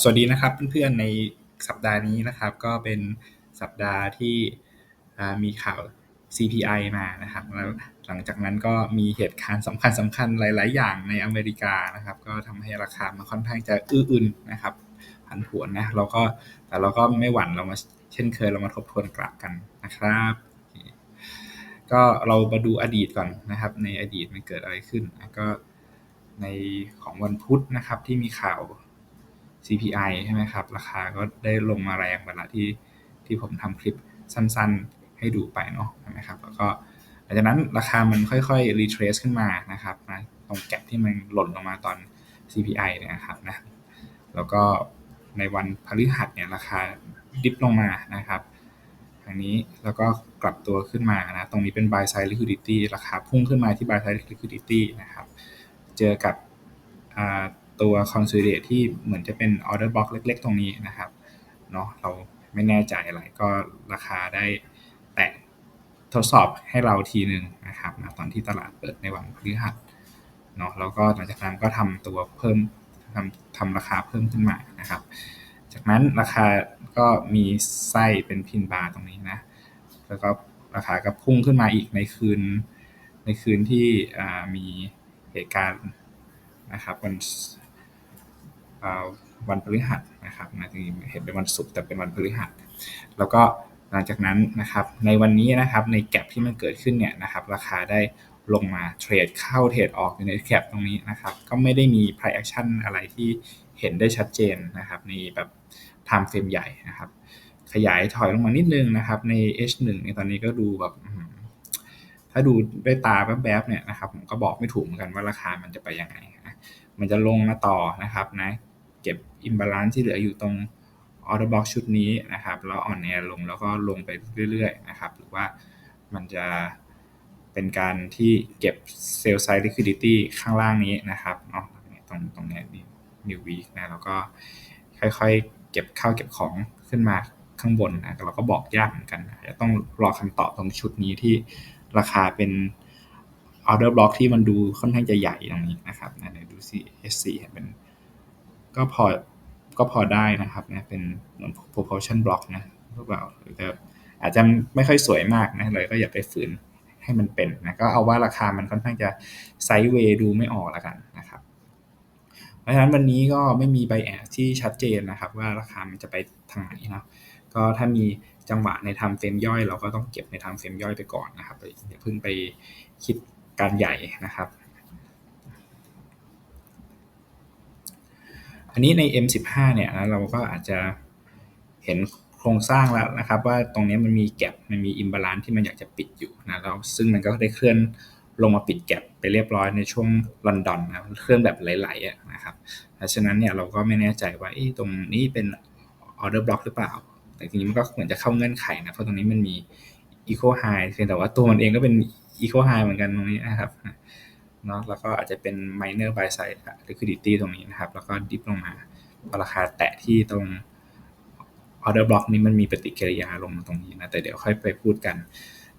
สวัสดีนะครับเพื่อนๆในสัปดาห์นี้นะครับ ก็เป็นสัปดาห์ที่มีข่าว CPI มานะครับแล้วหลังจากนั้นก็มีเหตุการณ์สำคัญสำคัญหลาย ๆ อย่างในอเมริกานะครับ ก็ทำให้ราคามันค่อนข้างจะอื้ออึนนะครับผันผวนนะเราก็แต่เราก็ไม่หวั่นเรามาเช่นเคยเรามาทบทวนกลับกันนะครับ ก็เรามาดูอดีตก่อนนะครับ ในอดีตมันเกิดอะไรขึ้นก็ในของวันพุธนะครับที่มีข่าว CPI ใช่ไหมครับ ราคาก็ได้ลงมาแรงเวลาที่ที่ผมทำคลิปสั้นๆ ให้ดูไปเนาะใช่ไหมครับแล้วก็หลังจากนั้นราคามันค่อยๆ retrace ขึ้นมานะครับนะตรงแก็บที่มันหล่นลงมาตอน CPI เนี่ยนะครับนะแล้วก็ในวันพฤหัสเนี่ยราคาดิฟลงมานะครับอันนี้แล้วก็กลับตัวขึ้นมานะตรงนี้เป็น buy side liquidity ราคาพุ่งขึ้นมาที่ buy side liquidity นะครับ เจอกับ ตัว consolidate ที่เหมือนจะเป็น order block เล็ก ๆ ตรงนี้นะครับเนาะเราไม่แน่ใจอะไรก็ราคาได้แตะทดสอบให้เราทีหนึ่งนะครับนะตอนที่ตลาดเปิดในวันพฤหัสเนาะแล้วก็หลังจากนั้นก็ทำตัวเพิ่มทำทำราคาเพิ่มขึ้นมานะครับ จากนั้นราคาก็มีไส้เป็นพินบาร์ตรงนี้นะแล้วก็ราคาก็พุ่งขึ้นมาอีกในคืน ในคืนที่มีเหตุการณ์นะครับวัน วันพฤหัสนะครับนะจริงเห็นเป็นวันศุกร์แต่เป็นวันพฤหัส แล้วก็หลังจากนั้นนะครับในวันนี้นะครับในแกลบที่มันเกิดขึ้นเนี่ยนะครับราคาได้ลงมาเทรดเข้าเทรดออกอยู่ในแกลบตรงนี้นะครับก็ไม่ได้มี price action อะไรที่เห็นได้ชัดเจนนะครับในแบบ time frame ใหญ่นะครับ ขยายถอยลงมานิดนึงนะครับใน H1 ในตอนนี้ก็ดูแบบถ้าดูด้วยตาแป๊บๆเนี่ยนะครับผมก็บอกไม่ถูกเหมือนกันว่าราคามันจะไปยังไงนะมันจะลงมาต่อนะครับนะ อิมบาลานซ์ที่เหลืออยู่ตรงออเดอร์บ็อกชุดนี้นะครับแล้วอ่อนแอลงแล้วก็ลงไปเรื่อยๆนะครับหรือว่ามันจะเป็นการที่เก็บเซลล์ไซด์ลิควิดิตี้ข้างล่างนี้นะครับเนาะตรงตรงนี้นิววีคนะแล้วก็ค่อยๆ เก็บข้าวเก็บของขึ้นมาข้างบนนะเราก็บอกยากเหมือนกันจะต้องรอคำตอบตรงชุดนี้ที่ราคาเป็นออเดอร์บล็อกที่มันดูค่อนข้างจะใหญ่ตรงนี้นะครับนะเดี๋ยวดูสิ S4 เห็นเป็นก็พอ ก็พอได้นะครับนะเป็นเหมือน proportion block นะพวกเราแต่อาจจะไม่ค่อยสวยมากนะเลยก็อย่าไปฝืนให้มันเป็นนะก็เอาว่าราคามันค่อนข้างจะไซด์เวย์ดูไม่ออกแล้วกันนะครับ เพราะฉะนั้นวันนี้ก็ไม่มีใบแอดที่ชัดเจนนะครับ ว่าราคามันจะไปทางไหนนะก็ถ้ามีจังหวะในทำเฟรมย่อย เราก็ต้องเก็บในทำเฟรมย่อยไปก่อนนะครับอย่าเพิ่งไปคิดการใหญ่นะครับ อันนี้ใน M15 เนี่ยนะเราก็อาจจะเห็นโครงสร้างแล้วนะครับ ว่าตรงนี้มันมีแกลบมันมีอิมบาลานซ์ที่มันอยากจะปิดอยู่นะแล้วซึ่งมันก็ได้เคลื่อนลงมาปิดแกลบไปเรียบร้อยในช่วงลอนดอนนะเคลื่อนแบบไหลๆนะครับเพราะฉะนั้นเนี่ยเราก็ไม่แน่ใจว่าตรงนี้เป็นออเดอร์บล็อกหรือเปล่า แต่ทีนี้มันก็เหมือนจะเข้าเงื่อนไขนะเพราะตรงนี้มันมีอีโคไฮแต่ว่าตัวมันเองก็เป็นอีโคไฮเหมือนกันตรงนี้นะครับ เนาะแล้วก็อาจจะเป็น minor buy side liquidity ตรงนี้นะครับ แล้วก็ดิฟลงมาพอราคาแตะที่ตรง order block นี้มันมีปฏิกิริยาลงมาตรงนี้นะ แต่เดี๋ยวค่อยไปพูดกัน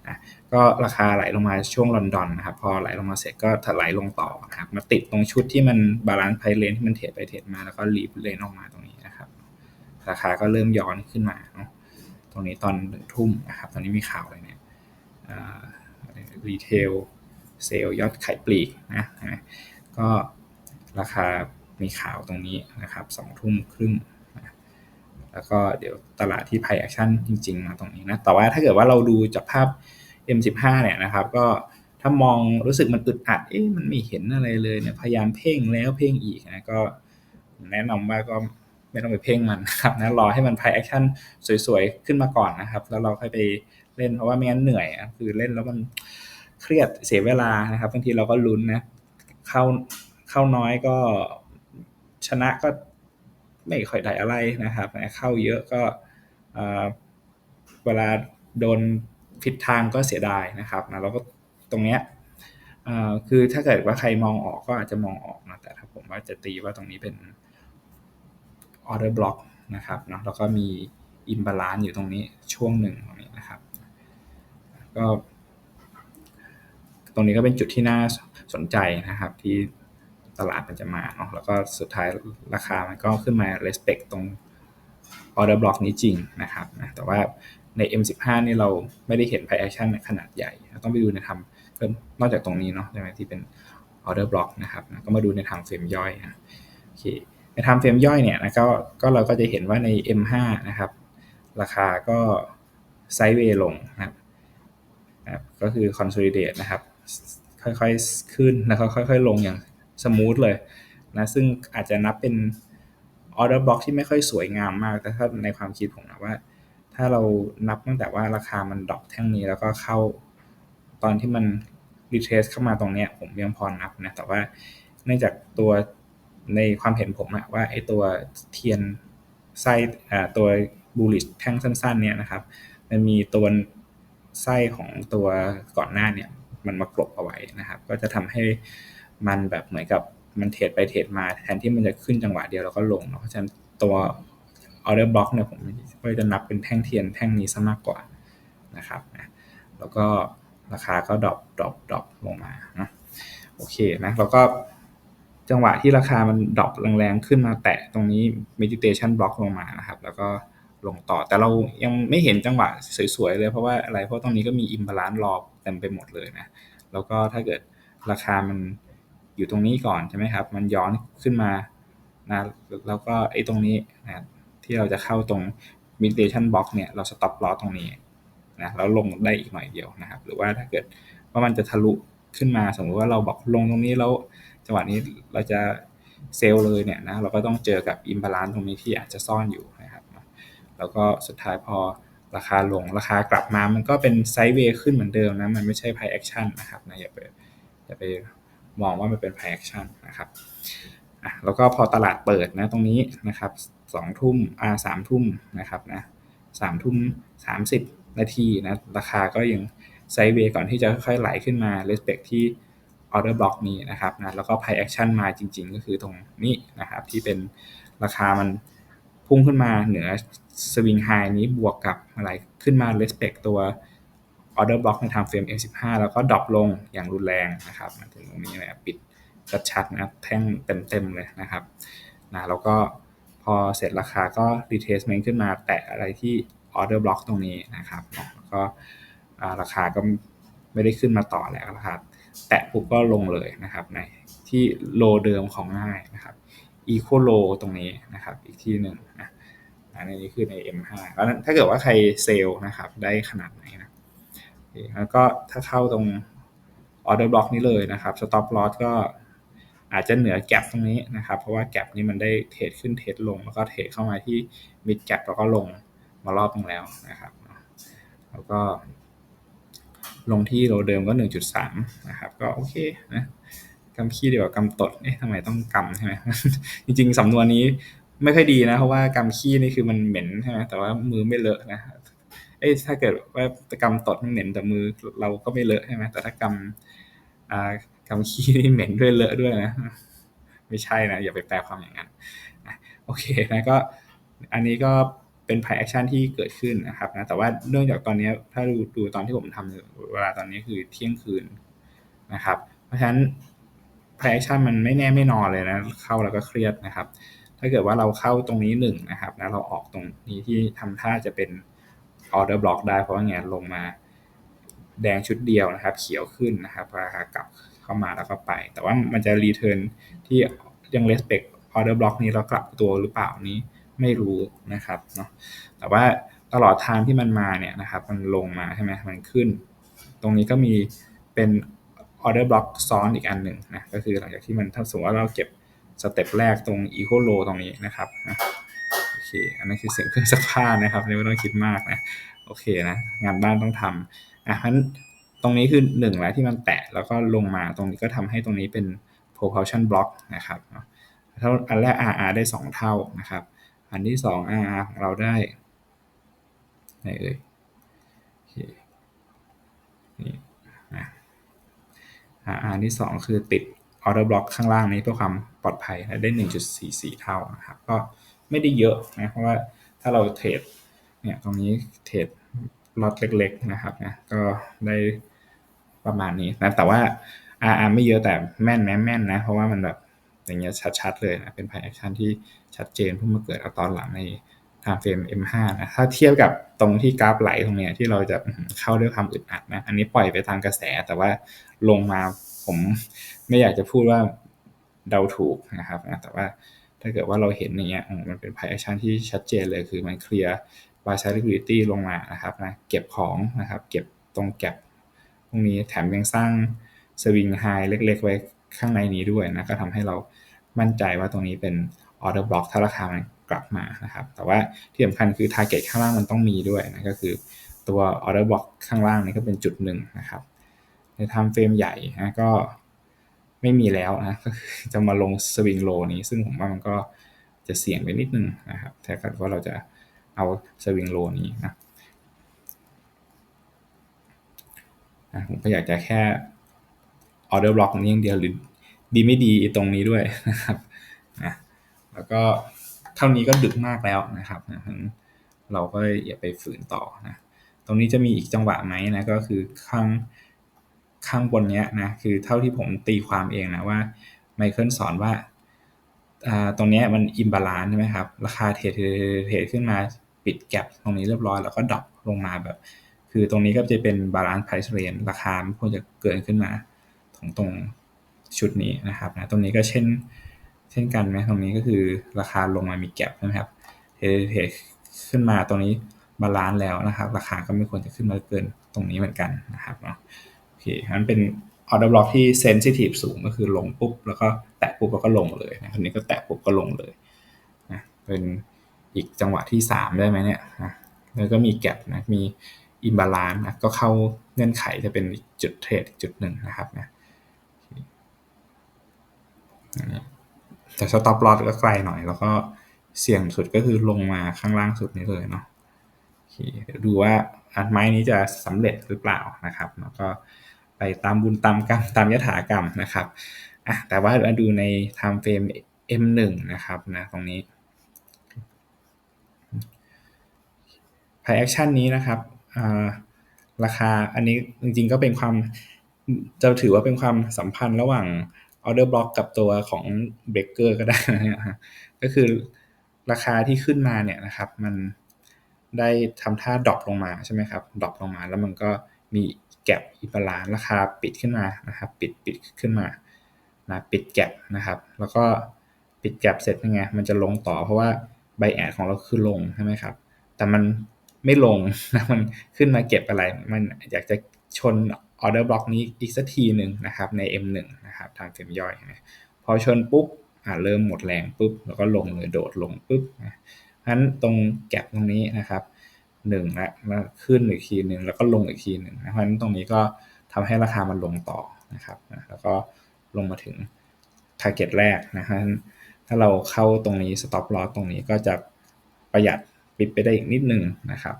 นะก็ราคาไหลลงมาช่วงลอนดอนนะครับ พอไหลลงมาเสร็จก็ถลายลงต่อนะครับ มาติดตรงชุดที่มันบาลานซ์ไพเลนที่มันเทรดไปเทรดมาแล้วก็รีบเลนออกมาตรงนี้นะครับ ราคาก็เริ่มย้อนขึ้นมาเนาะตรงนี้ตอนทุ่มนะครับ ตอนนี้มีข่าวอะไรเนี่ยรีเทล เซลยอดขายปลีกนะนะก็ราคามีข่าวตรงนี้นะครับสองทุ่มครึ่งนะแล้วก็เดี๋ยวตลาดที่ไพแอคชั่นจริง ๆ มาตรงนี้นะ แต่ว่าถ้าเกิดว่าเราดูจากภาพ M15 เนี่ยนะครับ ก็ถ้ามองรู้สึกมันอึดอัด เอ๊ะมันไม่เห็นอะไรเลยเนี่ย พยายามเพ่งแล้วเพ่งอีกนะ ก็แนะนำว่าก็ไม่ต้องไปเพ่งมันนะครับนะ รอให้มันไพแอคชั่นสวยๆ ขึ้นมาก่อนนะครับ แล้วเราค่อยไปเล่น เพราะว่าไม่งั้นเหนื่อย คือเล่นแล้วมัน เครียดเสียเวลานะครับบางทีเราก็ลุ้นนะเข้าเข้าน้อยก็ชนะก็ไม่ค่อยได้อะไรนะครับเข้าเยอะก็เวลาโดนผิดทางก็เสียดายนะครับนะแล้วก็ตรงเนี้ยคือถ้าเกิดว่าใครมองออกก็อาจจะมองออกนะแต่ถ้าผมว่าจะตีว่าตรงนี้เป็น order block นะครับเนาะแล้วก็มีอิมบาลานซ์อยู่ตรงนี้ช่วงหนึ่งตรงนี้นะครับ ก็ ตรงนี้ก็เป็นจุดที่น่าสนใจนะครับ ที่ตลาดมันจะมาเนาะแล้วก็สุดท้ายราคามันก็ขึ้นมา respect ตรง order block นี้จริงนะครับนะแต่ว่าใน M15 นี่เราไม่ได้เห็น price action ขนาดใหญ่ ต้องไปดูในทำเพิ่มนอกจากตรงนี้เนาะใช่ไหมที่เป็น order block นะครับนะก็มาดูในทางเฟรมย่อยนะโอเคในทำเฟรมย่อยเนี่ยนะก็ก็เราก็จะเห็นว่าใน M5 นะครับ ราคาก็ไซด์เวย์ลงนะครับก็คือ consolidate นะครับ ค่อยๆขึ้นแล้วก็ค่อย ๆ ลงอย่างสมูทเลยนะซึ่งอาจจะนับเป็น order block ที่ไม่ค่อยสวยงามมาก แต่ถ้าในความคิดผมนะว่า ถ้าเรานับตั้งแต่ว่าราคามันดรอปแท่งนี้แล้วก็เข้าตอนที่มันรีเทสเข้ามาตรงเนี้ย ผมยังพอนับนะ แต่ว่าเนื่องจากตัวในความเห็นผมอะว่าไอตัวเทียนไส้ตัวบูลิชแท่งสั้น ๆ เนี่ยนะครับ มันมีตัวไส้ของตัวก่อนหน้าเนี่ย มันมากลบเอาไว้นะครับ ก็จะทำให้มันแบบเหมือนกับมันเทรดไปเทรดมาแทนที่มันจะขึ้นจังหวะเดียวแล้วก็ลงเนาะเพราะฉะนั้นตัว order block เนี่ยผมก็จะนับเป็นแท่งเทียนแท่งนี้ซะมากกว่านะครับนะแล้วก็ราคาก็ดรอปดรอปดรอปลงมานะโอเคนะแล้วก็จังหวะที่ราคามันดรอปแรงๆขึ้นมาแตะตรงนี้ meditation block ลงมานะครับ แล้วก็ ลงต่อ แต่เรายังไม่เห็นจังหวะสวยๆเลยเพราะว่าอะไรเพราะตรงนี้ก็มี imbalance รอเต็มไปหมดเลยนะแล้วก็ถ้าเกิดราคามันอยู่ตรงนี้ก่อนใช่ไหมครับ มันย้อนขึ้นมานะแล้วก็ไอ้ตรงนี้นะที่เราจะเข้าตรง meditation box เนี่ยเรา stop loss ตรงนี้นะแล้วลงได้อีกหน่อยเดียวนะครับ หรือว่าถ้าเกิดว่ามันจะทะลุขึ้นมาสมมติว่าเราบอกลงตรงนี้แล้วจังหวะนี้เราจะเซลล์เลยเนี่ยนะเราก็ต้องเจอกับ imbalance ตรงนี้ที่อาจจะซ่อนอยู่นะครับ แล้วก็สุดท้ายพอราคาลงราคากลับมามันก็เป็นไซด์เวย์ขึ้นเหมือนเดิมนะมันไม่ใช่ price action นะครับนะอย่าไปอย่าไปมองว่ามันเป็น price action นะครับอะแล้วก็พอตลาดเปิดนะตรงนี้นะครับสองทุ่มอ่าสามทุ่มนะครับนะสามทุ่มสามสิบนาทีนะราคาก็ยังไซด์เวย์ก่อนที่จะค่อยๆไหลขึ้นมา respect ที่ order block นี้นะครับนะแล้วก็ price action มาจริง ๆ ก็คือตรงนี้นะครับที่เป็นราคามันพุ่งขึ้นมาเหนือ สวิงไฮนี้บวกกับอะไรขึ้นมา respect ตัว order block ในทางเฟรม M15 แล้วก็ดรอปลงอย่างรุนแรงนะครับมาถึงตรงนี้นะปิดชัดๆนะแท่งเต็มๆเลยนะครับนะแล้วก็พอเสร็จราคาก็ retracement ขึ้นมาแตะอะไรที่ order block ตรงนี้นะครับแล้วก็ราคาก็ไม่ได้ขึ้นมาต่อแล้วนะครับแตะปุ๊บก็ลงเลยนะครับในที่โลเดิมของง่ายนะครับ equal low ตรงนี้นะครับอีกที่หนึ่งนะ อันนี้คือใน M5 แล้วถ้าเกิดว่าใครเซลล์นะครับ ได้ขนาดไหนนะแล้วก็ถ้าเข้าตรง order block นี้เลยนะครับ stop loss ก็อาจจะเหนือแกลบตรงนี้นะครับ เพราะว่าแกลบนี้มันได้เทรดขึ้นเทรดลง แล้วก็เทรดเข้ามาที่มิดแกลบแล้วก็ลงมารอบนึงแล้วนะครับ แล้วก็ ลงที่โลเดิมก็ 1.3 นะครับ ก็โอเคนะกำขี้ดีกว่ากำตดเอ๊ะทำไมต้องกำใช่ไหมจริงๆสำนวนนี้ ไม่ค่อยดีนะ เพราะว่ากำขี้นี่คือมันเหม็นใช่ไหมแต่ว่ามือไม่เลอะนะเอ้ถ้าเกิดว่ากำตดมันเหม็นแต่มือเราก็ไม่เลอะใช่ไหมแต่ถ้ากำอ่ากำขี้นี่เหม็นด้วยเลอะด้วยนะ ไม่ใช่นะ อย่าไปแปลความอย่างนั้นโอเคนะก็อันนี้ก็เป็นไพแอคชั่นที่เกิดขึ้นนะครับนะแต่ว่าเนื่องจากตอนนี้ถ้าดูดูตอนที่ผมทำเวลาตอนนี้คือเที่ยงคืนนะครับ เพราะฉะนั้นไพแอคชั่นมันไม่แน่ไม่นอนเลยนะ เข้าแล้วก็เครียดนะครับ ถ้าเกิดว่าเราเข้าตรงนี้หนึ่งนะครับนะเราออกตรงนี้ที่ทำท่าจะเป็นออเดอร์บล็อกได้เพราะว่าแงนลงมาแดงชุดเดียวนะครับ เขียวขึ้นนะครับราคากลับเข้ามาแล้วก็ไป แต่ว่ามันจะรีเทิร์นที่ยังเลสเปกออเดอร์บล็อกนี้เรากลับตัวหรือเปล่านี้ไม่รู้นะครับเนาะแต่ว่าตลอดทางที่มันมาเนี่ยนะครับ มันลงมาใช่ไหมมันขึ้น ตรงนี้ก็มีเป็นออเดอร์บล็อกซ้อนอีกอันหนึ่งนะก็คือหลังจากที่มันถ้าสมมติว่าเราเก็บ สเต็ปแรกตรงอีโคโลตรงนี้นะครับโอเคอันนั้นคือเสียงเครื่องซักผ้านะครับไม่ต้องคิดมากนะโอเคนะงานบ้านต้องทำอะเพราะตรงนี้คือหนึ่งแล้วที่มันแตะแล้วก็ลงมาตรงนี้ก็ทำให้ตรงนี้เป็น propulsion block นะครับถ้าอันแรก RR ได้ 2 เท่านะครับ อันที่ 2 RR ของเราได้ไหนเอ่ยโอเคนี่นะ RR ที่ 2 คือติด order block ข้างล่างนี้เพื่อความปลอดภัยได้ 1.44 เท่านะครับก็ไม่ได้เยอะนะเพราะว่าถ้าเราเทรดเนี่ยตรงนี้เทรดล็อตเล็ก ๆ นะครับนะก็ได้ประมาณนี้นะแต่ว่า RR ไม่เยอะแต่แม่นแม่แม่นนะ เพราะว่ามันแบบอย่างเงี้ยชัดๆเลยนะเป็น price action ที่ชัดเจนเพิ่งมาเกิดเอาตอนหลังใน time frame M5 นะถ้าเทียบกับตรงที่กราฟไหลตรงเนี้ยที่เราจะเข้าด้วยความอึดอัดนะอันนี้ปล่อยไปตามกระแสแต่ว่าลงมา ผมไม่อยากจะพูดว่าเดาถูกนะครับแต่ว่าถ้าเกิดว่าเราเห็นอย่างเงี้ยมันเป็น price action ที่ชัดเจนเลยคือมันเคลียร์ buy side liquidity ลงมานะครับนะเก็บของนะครับ เก็บตรงแก็บตรงนี้แถมยังสร้างสวิงไฮเล็กๆ ไว้ข้างในนี้ด้วยนะก็ทำให้เรามั่นใจว่าตรงนี้เป็น order block ถ้าราคามันกลับมานะครับ แต่ว่าที่สำคัญคือ target ข้างล่างมันต้องมีด้วยนะก็คือตัว order block ข้างล่างนี่ก็เป็นจุดหนึ่งนะครับ ใน time frame ใหญ่นะก็ไม่มีแล้วนะก็จะมาลงสวิงโลนี้ ซึ่งผมว่ามันก็จะเสี่ยงไปนิดนึงนะครับถ้าเกิดว่าเราจะเอาสวิงโลนี้นะนะผมก็อยากจะแค่ออเดอร์บล็อกนี้อย่างเดียวหรือดีไม่ดีตรงนี้ด้วยนะครับนะแล้วก็เท่านี้ก็ดึกมากแล้วนะครับนะเราก็อย่าไปฝืนต่อนะตรงนี้จะมีอีกจังหวะไหมนะก็คือข้าง ข้างบนเนี้ยนะคือเท่าที่ผมตีความเองนะว่าไมเคิลสอนว่าตรงนี้มันอิมบาลานใช่ไหมครับ ราคาเทรดเทรดขึ้นมาปิดแกลบตรงนี้เรียบร้อยแล้วก็ดรอปลงมาแบบ คือตรงนี้ก็จะเป็นบาลานซ์ไพรซ์เรนราคาควรจะเกินขึ้นมาของตรงชุดนี้นะครับนะตรงนี้ก็เช่น เช่นกันไหมตรงนี้ก็คือราคาลงมามีแกลบนะครับเทเทขึ้นมาตรงนี้บาลานซ์แล้วนะครับ ราคาก็ไม่ควรจะขึ้นมาเกินตรงนี้เหมือนกันนะครับเนาะ อเคมันเป็นออเดอร์บล็อกที่เซนซิทีฟสูงก็คือลงปุ๊บ แล้วก็แตะปุ๊บแล้วก็ลงเลยนะคนนี้ก็แตะปุ๊บก็ลงเลยนะเป็นอีกจังหวะที่ 3 ได้ไหมเนี่ยนะแล้วก็มีแกลบนะมีอิมบาลานซ์นะก็เข้าเงื่อนไขจะเป็นจุดเทรดจุดหนึ่งนะครับนะแต่สต็อปลอสก็ไกลหน่อย แล้วก็เสี่ยงสุดก็คือลงมาข้างล่างสุดนี้เลยเนาะเดี๋ยวดูว่าอันไม้นี้จะสำเร็จหรือเปล่านะครับ แล้วก็ ไปตามบุญตามกรรมตามยถากรรมนะครับอะแต่ว่ามาดูใน time frame M1 นะครับนะตรงนี้ price action นี้นะครับราคาอันนี้จริงๆก็เป็นความจะถือว่าเป็นความสัมพันธ์ระหว่าง order block กับตัวของ breaker ก็ได้นะก็คือราคาที่ขึ้นมาเนี่ยนะครับ มันได้ทำท่าดรอปลงมาใช่ไหมครับดรอปลงมาแล้วมันก็มี แกลบอิบาลานราคาปิดขึ้นมานะครับปิดปิดขึ้นมานะปิดแกลบนะครับแล้วก็ปิดแกลบเสร็จยังไงมันจะลงต่อเพราะว่าใบแอดของเราคือลงใช่ไหมครับแต่มันไม่ลงนะมันขึ้นมาเก็บอะไร มันอยากจะชนออเดอร์บล็อกนี้อีกสักทีหนึ่งนะครับใน M1 นะครับทางเฟรมย่อยนะพอชนปุ๊บอ่าเริ่มหมดแรงปุ๊บแล้วก็ลงเลยโดดลงปุ๊บนะนั้นตรงแกลบตรงนี้นะครับ หนึ่งแล้วขึ้นอีกทีหนึ่งแล้วก็ลงอีกทีหนึ่งเพราะฉะนั้นตรงนี้ก็ทำให้ราคามันลงต่อนะครับแล้วก็ลงมาถึง t a r g e t แรกนะฮะถ้าเราเข้าตรงนี้ stop loss ตรงนี้ก็จะประหยัดปิดไปได้อีกนิดนึงนะครับ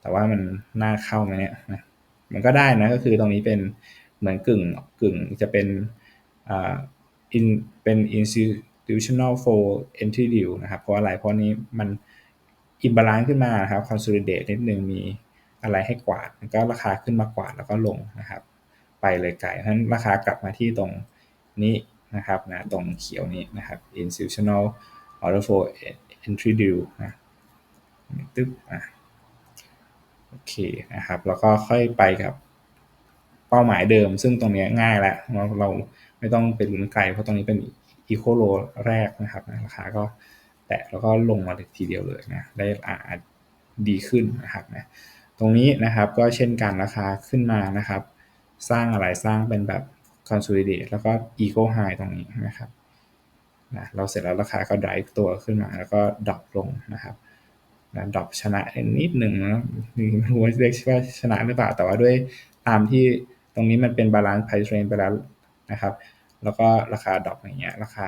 แต่ว่ามันน่าเข้าไหมเนี่ยมันก็ได้นะก็คือตรงนี้เป็นเหมือนกึ่งกึ่งจะเป็นอ่าอินเป็น institutional flow entry deal นะครับ เพราะอะไรเพราะนี้มัน อินบาลานซ์ขึ้นมาครับ consolidate นิดนึงมีอะไรให้กวาดก็ราคาขึ้นมากวาดแล้วก็ลงนะครับ ไปเลยไกลเพราะฉะนั้นราคากลับมาที่ตรงนี้นะครับนะตรงเขียวนี้นะครับ institutional order flow entry deal นะตึ๊บอะโอเคนะครับ แล้วก็ค่อยไปกับเป้าหมายเดิม ซึ่งตรงนี้ง่ายแล้วเราเราไม่ต้องไปลุ้นไกลเพราะตรงนี้เป็นอีโคโลแรกนะครับ ราคาก็ แตะแล้วก็ลงมาทีเดียวเลยนะได้อาจดีขึ้นนะครับนะตรงนี้นะครับก็เช่นกันราคาขึ้นมานะครับ สร้างอะไรสร้างเป็นแบบ consolidate แล้วก็ equal high ตรงนี้นะครับนะเราเสร็จแล้วราคาก็ drive ตัวขึ้นมาแล้วก็ดรอปลงนะครับนะดรอปชนะนิดหนึ่งนะไม่รู้ว่าเรียกว่าชนะหรือเปล่า แต่ว่าด้วยตามที่ตรงนี้มันเป็นบาลานซ์ไพรซ์เรนไปแล้วนะครับ แล้วก็ราคาดรอปอย่างเงี้ยราคา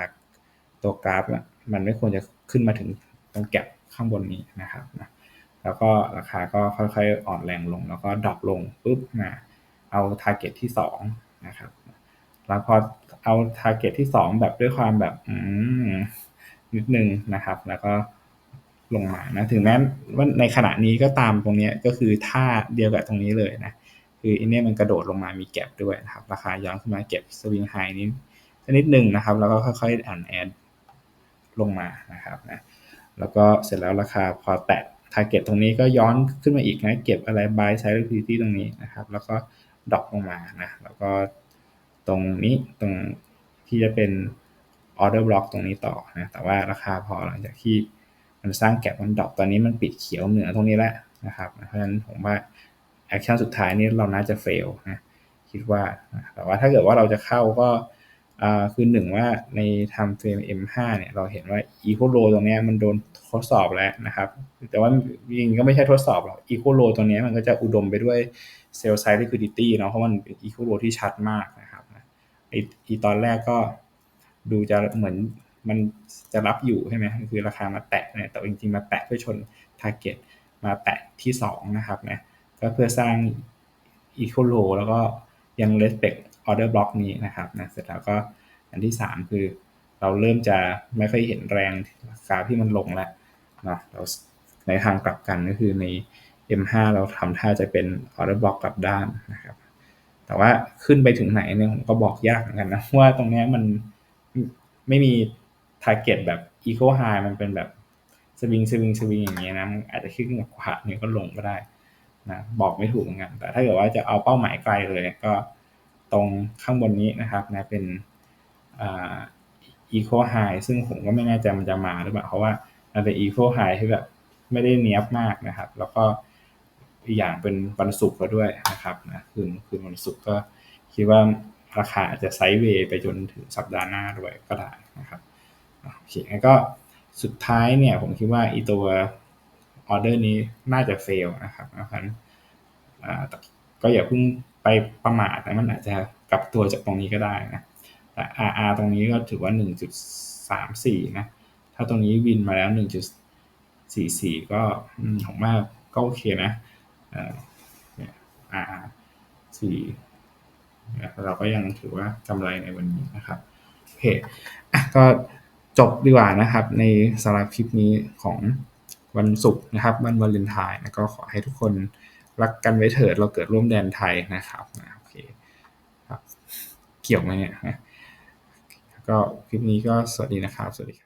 ตัวกราฟมันไม่ควรจะ ขึ้นมาถึงตรงแก็บข้างบนนี้นะครับนะแล้วก็ราคาก็ค่อยๆอ่อนแรงลง แล้วก็ดรอปลงปุ๊บมาเอาทาร์เก็ตที่2นะครับแล้วพอเอาทาร์เก็ตที่ 2 แบบด้วยความแบบนิดนึงนะครับ แล้วก็ลงมานะถึงแม้ว่าในขณะนี้ก็ตามตรงนี้ก็คือท่าเดียวกับตรงนี้เลยนะคืออันนี้มันกระโดดลงมามีแก็บด้วยนะครับ ราคาย้อนขึ้นมาเก็บสวิงไฮนี้นิดนึงนะครับ แล้วก็ค่อยๆอ่านแอด ลงมานะครับนะแล้วก็เสร็จแล้วราคาพอแตะ target ตรงนี้ก็ย้อนขึ้นมาอีกนะ เก็บอะไร buy side liquidity ตรงนี้นะครับ แล้วก็ดรอปลงมานะ แล้วก็ตรงนี้ตรงที่จะเป็น order block ตรงนี้ต่อนะ แต่ว่าราคาพอหลังจากที่มันสร้างแก็บมันดรอปตอนนี้มันปิดเขียวเหนือตรงนี้แล้วนะครับ เพราะฉะนั้นผมว่าแอคชั่นสุดท้ายนี้เราน่าจะเฟลนะ คิดว่า แต่ว่าถ้าเกิดว่าเราจะเข้าก็ คือหนึ่งว่าใน time frame M5 เนี่ยเราเห็นว่า equal low ตรงนี้มันโดนทดสอบแล้วนะครับ แต่ว่าจริงก็ไม่ใช่ทดสอบหรอก equal low ตรงนี้มันก็จะอุดมไปด้วย sell side liquidity เนาะเพราะมันเป็น equal low ที่ชัดมากนะครับไอตอนแรกก็ดูจะเหมือนมันจะรับอยู่ใช่ไหมคือราคามาแตะเนี่ยแต่จริงๆ มาแตะเพื่อชน target มาแตะที่ 2 นะครับนะก็เพื่อสร้าง equal low แล้วก็ยัง respect order block นี้นะครับนะเสร็จแล้วก็อันที่ 3 คือเราเริ่มจะไม่ค่อยเห็นแรงราคาที่มันลงแล้วเนาะเราในทางกลับกันก็คือใน M5 เราทำท่าจะเป็น order block กกลับด้านนะครับ แต่ว่าขึ้นไปถึงไหนเนี่ยผมก็บอกยากเหมือนกันนะว่าตรงนี้มันไม่มี target แบบ equal high มันเป็นแบบสวิงสวิงสวิงอย่างเงี้ยนะอาจจะขึ้นกับขวาเนี่ยก็ลงก็ได้นะบอกไม่ถูกเหมือนกันแต่ถ้าเกิดว่าจะเอาเป้าหมายไกลเลยก็ ตรงข้างบนนี้นะครับนะเป็นอ่า equal high ซึ่งผมก็ไม่แน่ใจมันจะมาหรือเปล่า เพราะว่ามันเป็น equal high ที่แบบไม่ได้เนี้ยบมากนะครับ แล้วก็อีกอย่างเป็นวันศุกร์ก็ด้วยนะครับนะคืนคืนวันศุกร์ก็คิดว่าราคาอาจจะไซด์เวย์ไปจนถึงสัปดาห์หน้าด้วยก็ได้นะครับโอเคงั้นก็สุดท้ายเนี่ยผมคิดว่าอีตัวออเดอร์นี้น่าจะเฟลนะครับเพราะฉะนั้นก็อย่าเพิ่ง ไปประมาทนะมันอาจจะกลับตัวจากตรงนี้ก็ได้นะแต่ RR ตรงนี้ก็ถือว่า 1.34 นะ ถ้าตรงนี้วินมาแล้ว 1.44 ก็ผมว่าก็โอเคนะอ่า RR 4เราก็ยังถือว่ากำไรในวันนี้นะครับโอเคก็จบดีกว่านะครับ ในสำหรับคลิปนี้ของวันศุกร์นะครับ วันวาเลนไทน์นะก็ขอให้ทุกคน รักกันไว้เถิดเราเกิดร่วมแดนไทยนะครับนะโอเคครับเกี่ยวไหมเนี่ยก็คลิปนี้ก็สวัสดีนะครับ สวัสดีครับ